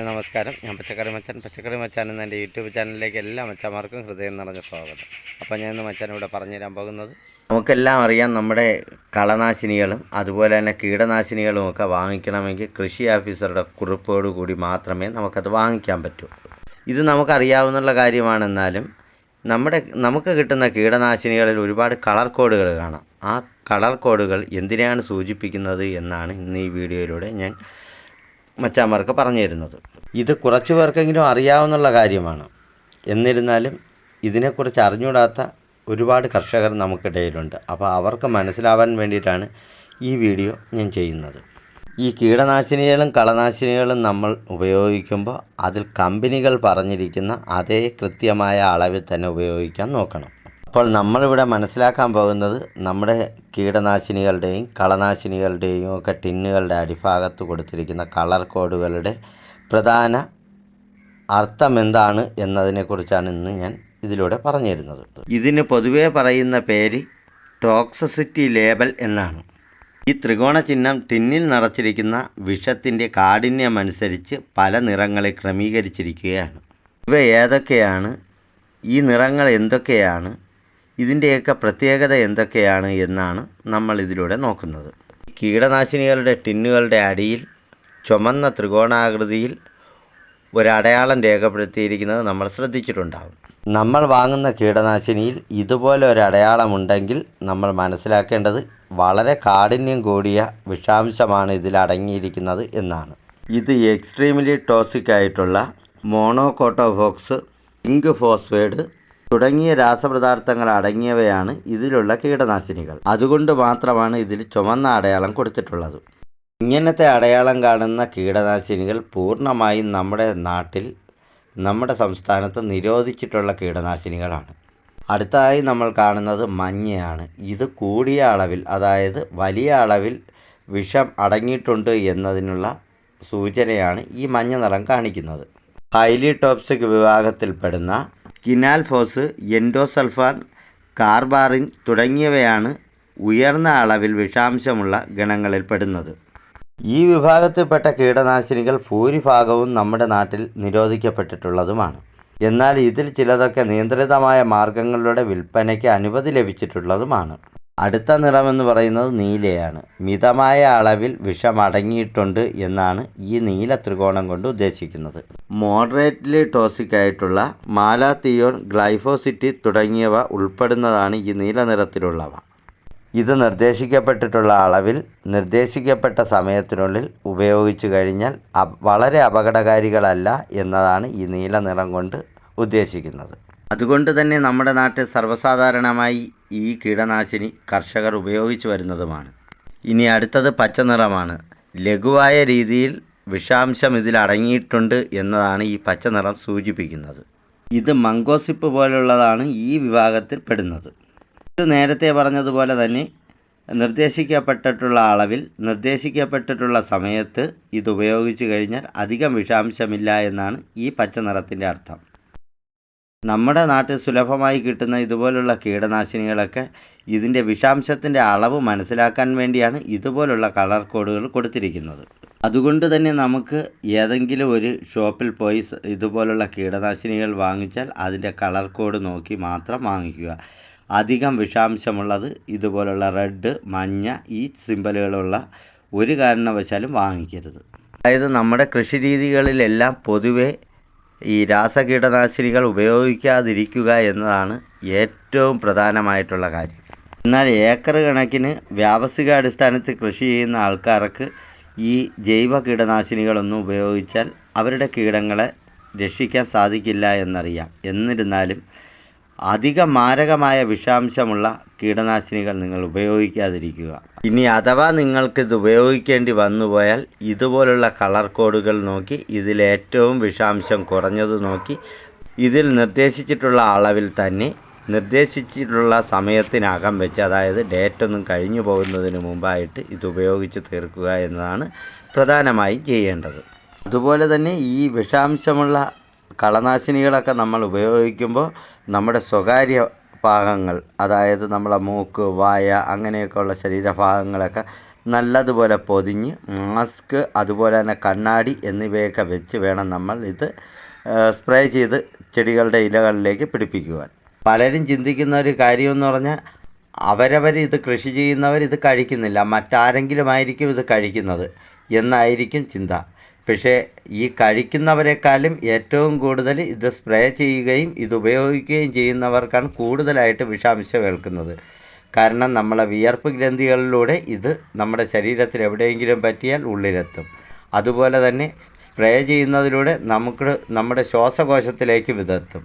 നമസ്കാരം. ഞാൻ പച്ചക്കറി മച്ചൻ. പച്ചക്കറി മച്ചൻ എന്ന എന്റെ യൂട്യൂബ് ചാനലിലേക്ക് എല്ലാ മച്ചാന്മാർക്കും ഹൃദയം നിറഞ്ഞ സ്വാഗതം. അപ്പോൾ ഞാൻ ഇന്ന് മച്ചാൻ ഇവിടെ പറഞ്ഞു തരാൻ പോകുന്നത് നമുക്കെല്ലാം അറിയാം നമ്മുടെ കളനാശിനികളും അതുപോലെ തന്നെ കീടനാശിനികളും ഒക്കെ വാങ്ങിക്കണമെങ്കിൽ കൃഷി ഓഫീസറുടെ കുറിപ്പോടുകൂടി മാത്രമേ നമുക്കത് വാങ്ങിക്കാൻ പറ്റൂ. ഇത് നമുക്കറിയാവുന്ന കാര്യമാണെന്നാലും നമ്മുടെ നമുക്ക് കിട്ടുന്ന കീടനാശിനികളിൽ ഒരുപാട് കളർ കോഡുകൾ കാണാം. ആ കളർ കോഡുകൾ എന്തിനാണ് സൂചിപ്പിക്കുന്നത് എന്നാണ് ഇന്ന് ഈ വീഡിയോയിലൂടെ ഞാൻ മച്ചാന്മാർക്ക് പറഞ്ഞു തരുന്നത് ഇത് കുറച്ചു പേർക്കെങ്കിലും അറിയാവുന്ന കാര്യമാണ്. എന്നിരുന്നാലും ഇതിനെക്കുറിച്ച് അറിഞ്ഞുകൂടാത്ത ഒരുപാട് കർഷകർ നമുക്കിടയിലുണ്ട്. അപ്പോൾ അവർക്ക് മനസ്സിലാവാൻ വേണ്ടിയിട്ടാണ് ഈ വീഡിയോ ഞാൻ ചെയ്യുന്നത്. ഈ കീടനാശിനികളും കളനാശിനികളും നമ്മൾ ഉപയോഗിക്കുമ്പോൾ അതിൽ കമ്പനികൾ പറഞ്ഞിരിക്കുന്ന അതേ കൃത്യമായ അളവിൽ തന്നെ ഉപയോഗിക്കാൻ നോക്കണം. അപ്പോൾ നമ്മളിവിടെ മനസ്സിലാക്കാൻ പോകുന്നത് നമ്മുടെ കീടനാശിനികളുടെയും കളനാശിനികളുടെയും ഒക്കെ ടിന്നുകളുടെ അടിഭാഗത്ത് കൊടുത്തിരിക്കുന്ന കളർ കോഡുകളുടെ പ്രധാന അർത്ഥം എന്താണ് എന്നതിനെക്കുറിച്ചാണ് ഇന്ന് ഞാൻ ഇതിലൂടെ പറഞ്ഞു തരുന്നത് ഇതിന് പൊതുവേ പറയുന്ന പേര് ടോക്സിസിറ്റി ലേബൽ എന്നാണ്. ഈ ത്രികോണ ചിഹ്നം ടിന്നിൽ നിറച്ചിരിക്കുന്ന വിഷത്തിന്റെ കാഠിന്യമനുസരിച്ച് പല നിറങ്ങളെ ക്രമീകരിച്ചിരിക്കുകയാണ്. ഇവ ഏതൊക്കെയാണ്? ഈ നിറങ്ങൾ എന്തൊക്കെയാണ്? ഇതിന്റെയൊക്കെ പ്രത്യേകത എന്തൊക്കെയാണ് എന്നാണ് നമ്മൾ ഇതിലൂടെ നോക്കുന്നത്. കീടനാശിനികളുടെ ടിന്നുകളുടെ അടിയിൽ ചുമന്ന ത്രികോണാകൃതിയിൽ ഒരടയാളം രേഖപ്പെടുത്തിയിരിക്കുന്നത് നമ്മൾ ശ്രദ്ധിച്ചിട്ടുണ്ടാകും നമ്മൾ വാങ്ങുന്ന കീടനാശിനിയിൽ ഇതുപോലെ ഒരു അടയാളമുണ്ടെങ്കിൽ നമ്മൾ മനസ്സിലാക്കേണ്ടത് വളരെ കാഠിന്യം കൂടിയ വിഷാംശമാണ് ഇതിൽ അടങ്ങിയിരിക്കുന്നത് എന്നാണ്. ഇത് എക്സ്ട്രീംലി ടോക്സിക് ആയിട്ടുള്ള മോണോകോട്ടോഫോക്സ് ഇങ്ക് ഫോസ്ഫേഡ് തുടങ്ങിയ രാസപദാർത്ഥങ്ങൾ അടങ്ങിയവയാണ് ഇതിലുള്ള കീടനാശിനികൾ. അതുകൊണ്ട് മാത്രമാണ് ഇതിൽ ചുമന്ന അടയാളം കൊടുത്തിട്ടുള്ളത്. ഇങ്ങനത്തെ അടയാളം കാണുന്ന കീടനാശിനികൾ പൂർണമായും നമ്മുടെ നാട്ടിൽ നമ്മുടെ സംസ്ഥാനത്ത് നിരോധിച്ചിട്ടുള്ള കീടനാശിനികളാണ്. അടുത്തതായി നമ്മൾ കാണുന്നത് മഞ്ഞയാണ്. ഇത് കൂടിയ അളവിൽ അതായത് വലിയ അളവിൽ വിഷം അടങ്ങിയിട്ടുണ്ട് എന്നതിനുള്ള സൂചനയാണ് ഈ മഞ്ഞ നിറം കാണിക്കുന്നത്. ഹൈലി ടോപ്സിക് വിഭാഗത്തിൽപ്പെടുന്ന കിനാൽഫോസ് എൻഡോസൾഫാൻ കാർബാറിൻ തുടങ്ങിയവയാണ് ഉയർന്ന അളവിൽ വിഷാംശമുള്ള ഗണങ്ങളിൽപ്പെടുന്നത് ഈ വിഭാഗത്തിൽപ്പെട്ട കീടനാശിനികൾ ഭൂരിഭാഗവും നമ്മുടെ നാട്ടിൽ നിരോധിക്കപ്പെട്ടിട്ടുള്ളതുമാണ്. എന്നാൽ ഇതിൽ ചിലതൊക്കെ നിയന്ത്രിതമായ മാർഗങ്ങളിലൂടെ വിൽപ്പനയ്ക്ക് അനുമതി ലഭിച്ചിട്ടുള്ളതുമാണ്. അടുത്ത നിറമെന്ന് പറയുന്നത് നീലയാണ്. മിതമായ അളവിൽ വിഷം അടങ്ങിയിട്ടുണ്ട് എന്നാണ് ഈ നീല ത്രികോണം കൊണ്ട് ഉദ്ദേശിക്കുന്നത്. മോഡറേറ്റ്ലി ടോസിക് ആയിട്ടുള്ള മാലാത്തിയോൺ ഗ്ലൈഫോസിറ്റി തുടങ്ങിയവ ഉൾപ്പെടുന്നതാണ് ഈ നീല നിറത്തിലുള്ളവ. ഇത് നിർദ്ദേശിക്കപ്പെട്ടിട്ടുള്ള അളവിൽ നിർദ്ദേശിക്കപ്പെട്ട സമയത്തിനുള്ളിൽ ഉപയോഗിച്ചു കഴിഞ്ഞാൽ വളരെ അപകടകാരികളല്ല എന്നതാണ് ഈ നീല നിറം കൊണ്ട് ഉദ്ദേശിക്കുന്നത്. അതുകൊണ്ട് തന്നെ നമ്മുടെ നാട്ടിൽ സർവസാധാരണമായി ഈ കീടനാശിനി കർഷകർ ഉപയോഗിച്ചു വരുന്നതുമാണ്. ഇനി അടുത്തത് പച്ച നിറമാണ്. ലഘുവായ രീതിയിൽ വിഷാംശം ഇതിൽ അടങ്ങിയിട്ടുണ്ട് എന്നതാണ് ഈ പച്ച നിറം സൂചിപ്പിക്കുന്നത്. ഇത് മംഗോസിപ്പ് പോലുള്ളതാണ് ഈ വിഭാഗത്തിൽ പെടുന്നത്. ഇത് നേരത്തെ പറഞ്ഞതുപോലെ തന്നെ നിർദ്ദേശിക്കപ്പെട്ടിട്ടുള്ള അളവിൽ നിർദ്ദേശിക്കപ്പെട്ടിട്ടുള്ള സമയത്ത് ഇത് ഉപയോഗിച്ച് കഴിഞ്ഞാൽ അധികം വിഷാംശമില്ല എന്നാണ് ഈ പച്ച നിറത്തിന്റെ അർത്ഥം. നമ്മുടെ നാട്ടിൽ സുലഭമായി കിട്ടുന്ന ഇതുപോലുള്ള കീടനാശിനികളൊക്കെ ഇതിന്റെ വിഷാംശത്തിന്റെ അളവ് മനസ്സിലാക്കാൻ വേണ്ടിയാണ് ഇതുപോലുള്ള കളർ കോഡുകൾ കൊടുത്തിരിക്കുന്നത്. അതുകൊണ്ട് തന്നെ നമുക്ക് ഏതെങ്കിലും ഒരു ഷോപ്പിൽ പോയി ഇതുപോലുള്ള കീടനാശിനികൾ വാങ്ങിച്ചാൽ അതിന്റെ കളർ കോഡ് നോക്കി മാത്രം വാങ്ങിക്കുക. അധികം വിഷാംശമുള്ളത് ഇതുപോലുള്ള റെഡ് മഞ്ഞ ഈ സിമ്പലുകളുള്ള ഒരു കാരണവശാലും വാങ്ങിക്കരുത്. അതായത് നമ്മുടെ കൃഷി രീതികളിലെല്ലാം പൊതുവെ ഈ രാസകീടനാശിനികൾ ഉപയോഗിക്കാതിരിക്കുക എന്നതാണ് ഏറ്റവും പ്രധാനമായിട്ടുള്ള കാര്യം. എന്നാൽ ഏക്കർ കണക്കിന് വ്യാവസായിക അടിസ്ഥാനത്തിൽ കൃഷി ചെയ്യുന്ന ആൾക്കാർക്ക് ഈ ജൈവ കീടനാശിനികളൊന്നും ഉപയോഗിച്ചാൽ അവരുടെ കീടങ്ങളെ രക്ഷിക്കാൻ സാധിക്കില്ല എന്നറിയാം. എന്നിരുന്നാലും അധികം മാരകമായ വിഷാംശമുള്ള കീടനാശിനികൾ നിങ്ങൾ ഉപയോഗിക്കാതിരിക്കുക. ഇനി അഥവാ നിങ്ങൾക്കിത് ഉപയോഗിക്കേണ്ടി വന്നുപോയാൽ ഇതുപോലുള്ള കളർ കോഡുകൾ നോക്കി ഇതിലേറ്റവും വിഷാംശം കുറഞ്ഞത് നോക്കി ഇതിൽ നിർദ്ദേശിച്ചിട്ടുള്ള അളവിൽ തന്നെ നിർദ്ദേശിച്ചിട്ടുള്ള സമയത്തിനകം വെച്ച് അതായത് ഡേറ്റ് ഒന്നും കഴിഞ്ഞു പോകുന്നതിന് മുമ്പായിട്ട് ഇത് ഉപയോഗിച്ച് തീർക്കുക എന്നതാണ് പ്രധാനമായും ചെയ്യേണ്ടത്. അതുപോലെ തന്നെ ഈ വിഷാംശമുള്ള കളനാശിനികളൊക്കെ നമ്മൾ ഉപയോഗിക്കുമ്പോൾ നമ്മുടെ സ്വകാര്യ ഭാഗങ്ങൾ അതായത് നമ്മളെ മൂക്ക് വായ അങ്ങനെയൊക്കെയുള്ള ശരീരഭാഗങ്ങളൊക്കെ നല്ലതുപോലെ പൊതിഞ്ഞ് മാസ്ക് അതുപോലെ തന്നെ കണ്ണാടി എന്നിവയൊക്കെ വെച്ച് വേണം നമ്മൾ ഇത് സ്പ്രേ ചെയ്ത് ചെടികളുടെ ഇലകളിലേക്ക് പിടിപ്പിക്കുവാൻ. പലരും ചിന്തിക്കുന്ന ഒരു കാര്യമെന്ന് പറഞ്ഞാൽ അവരവർ ഇത് കൃഷി ചെയ്യുന്നവർ ഇത് കഴിക്കുന്നില്ല. മറ്റാരെങ്കിലും ആയിരിക്കും ഇത് കഴിക്കുന്നത്. എന്നായിരിക്കും ചിന്ത. പക്ഷേ ഈ കഴിക്കുന്നവരെക്കാളും ഏറ്റവും കൂടുതൽ ഇത് സ്പ്രേ ചെയ്യുകയും ഇത് ഉപയോഗിക്കുകയും ചെയ്യുന്നവർക്കാണ് കൂടുതലായിട്ട് വിഷാംശം ഏൽക്കുന്നത്. കാരണം നമ്മളെ വിയർപ്പ് ഗ്രന്ഥികളിലൂടെ ഇത് നമ്മുടെ ശരീരത്തിൽ എവിടെയെങ്കിലും പറ്റിയാൽ ഉള്ളിലെത്തും. അതുപോലെ തന്നെ സ്പ്രേ ചെയ്യുന്നതിലൂടെ നമുക്ക് നമ്മുടെ ശ്വാസകോശത്തിലേക്ക് വിതെത്തും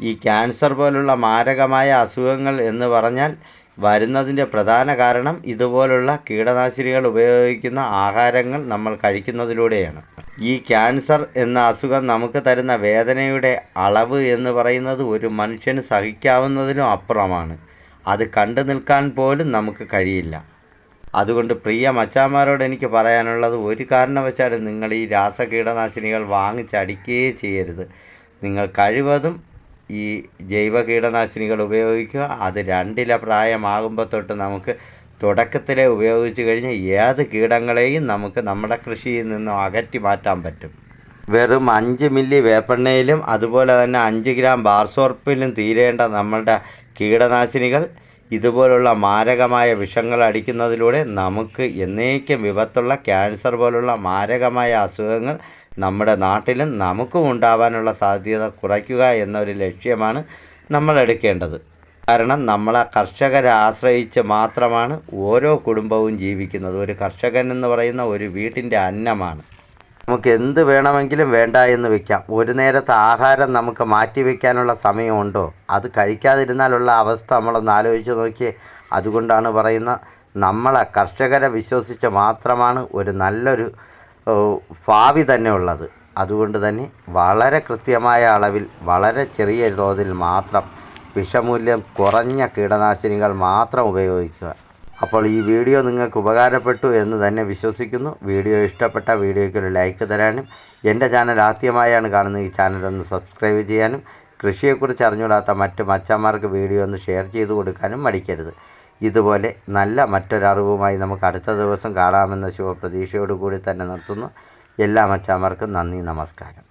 ഈ ക്യാൻസർ പോലുള്ള മാരകമായ അസുഖങ്ങൾ എന്ന് പറഞ്ഞാൽ വരുന്നതിന്റെ പ്രധാന കാരണം ഇതുപോലുള്ള കീടനാശിനികൾ ഉപയോഗിക്കുന്ന ആഹാരങ്ങൾ നമ്മൾ കഴിക്കുന്നതിലൂടെയാണ്. ഈ ക്യാൻസർ എന്ന അസുഖം നമുക്ക് തരുന്ന വേദനയുടെ അളവ് എന്ന് പറയുന്നത് ഒരു മനുഷ്യന് സഹിക്കാവുന്നതിനും അപ്പുറമാണ്. അത് കണ്ടു നിൽക്കാൻ പോലും നമുക്ക് കഴിയില്ല. അതുകൊണ്ട് പ്രിയ മച്ചാന്മാരോട് എനിക്ക് പറയാനുള്ളത് ഒരു കാരണവശാലും നിങ്ങൾ ഈ രാസ രാസകീടനാശിനികൾ വാങ്ങിച്ചടിക്കുകയേ ചെയ്യരുത്. നിങ്ങൾ കഴിവതും ഈ ജൈവ കീടനാശിനികൾ ഉപയോഗിക്കുക. അത് രണ്ടില പ്രായമാകുമ്പോൾ തൊട്ട് നമുക്ക് തുടക്കത്തിലെ ഉപയോഗിച്ച് കഴിഞ്ഞ് ഏത് കീടങ്ങളെയും നമുക്ക് നമ്മുടെ കൃഷിയിൽ നിന്നും അകറ്റി മാറ്റാൻ പറ്റും. വെറും അഞ്ച് മില്ലി വേപ്പെണ്ണയിലും അതുപോലെ തന്നെ അഞ്ച് ഗ്രാം ബാർസോർപ്പിലും തീരേണ്ട നമ്മളുടെ കീടനാശിനികൾ ഇതുപോലുള്ള മാരകമായ വിഷങ്ങൾ അടിക്കുന്നതിലൂടെ നമുക്ക് എന്നേക്കും വിപത്തുള്ള ക്യാൻസർ പോലുള്ള മാരകമായ അസുഖങ്ങൾ നമ്മുടെ നാട്ടിലും നമുക്കും ഉണ്ടാവാനുള്ള സാധ്യത കുറയ്ക്കുക എന്നൊരു ലക്ഷ്യമാണ് നമ്മൾ എടുക്കേണ്ടത്. കാരണം നമ്മളെ കർഷകരെ ആശ്രയിച്ച് മാത്രമാണ് ഓരോ കുടുംബവും ജീവിക്കുന്നത്. ഒരു കർഷകൻ എന്ന് പറയുന്ന ഒരു വീട്ടിന്റെ അന്നമാണ്. നമുക്ക് എന്ത് വേണമെങ്കിലും വേണ്ട എന്ന് വെക്കാം. ഒരു നേരത്തെ ആഹാരം നമുക്ക് മാറ്റി വയ്ക്കാനുള്ള സമയമുണ്ടോ? അത് കഴിക്കാതിരുന്നാലുള്ള അവസ്ഥ നമ്മളൊന്ന് ആലോചിച്ച് നോക്കി അതുകൊണ്ടാണ് പറയുന്ന നമ്മളെ കർഷകരെ വിശ്വസിച്ച് മാത്രമാണ് ഒരു നല്ലൊരു ഭാവി തന്നെ ഉള്ളത്. അതുകൊണ്ട് തന്നെ വളരെ കൃത്യമായ അളവിൽ വളരെ ചെറിയ തോതിൽ മാത്രം വിഷമൂല്യം കുറഞ്ഞ കീടനാശിനികൾ മാത്രം ഉപയോഗിക്കുക. അപ്പോൾ ഈ വീഡിയോ നിങ്ങൾക്ക് ഉപകാരപ്പെട്ടു എന്ന് തന്നെ വിശ്വസിക്കുന്നു. വീഡിയോ ഇഷ്ടപ്പെട്ട വീഡിയോയ്ക്ക് ഒരു ലൈക്ക് തരാനും എന്റെ ചാനൽ ആദ്യമായാണ് കാണുന്നത് ഈ ചാനൽ ഒന്ന് സബ്സ്ക്രൈബ് ചെയ്യാനും കൃഷിയെക്കുറിച്ച് അറിഞ്ഞുകൂടാത്ത മറ്റ് മച്ചന്മാർക്ക് വീഡിയോ ഒന്ന് ഷെയർ ചെയ്ത് കൊടുക്കാനും മടിക്കരുത്. ഇതുപോലെ നല്ല മറ്റൊരറിവുമായി നമുക്ക് അടുത്ത ദിവസം കാണാമെന്ന ശുഭപ്രതീക്ഷയോടുകൂടി തന്നെ നിർത്തുന്നു. എല്ലാ മച്ചാന്മാർക്കും നന്ദി നമസ്കാരം.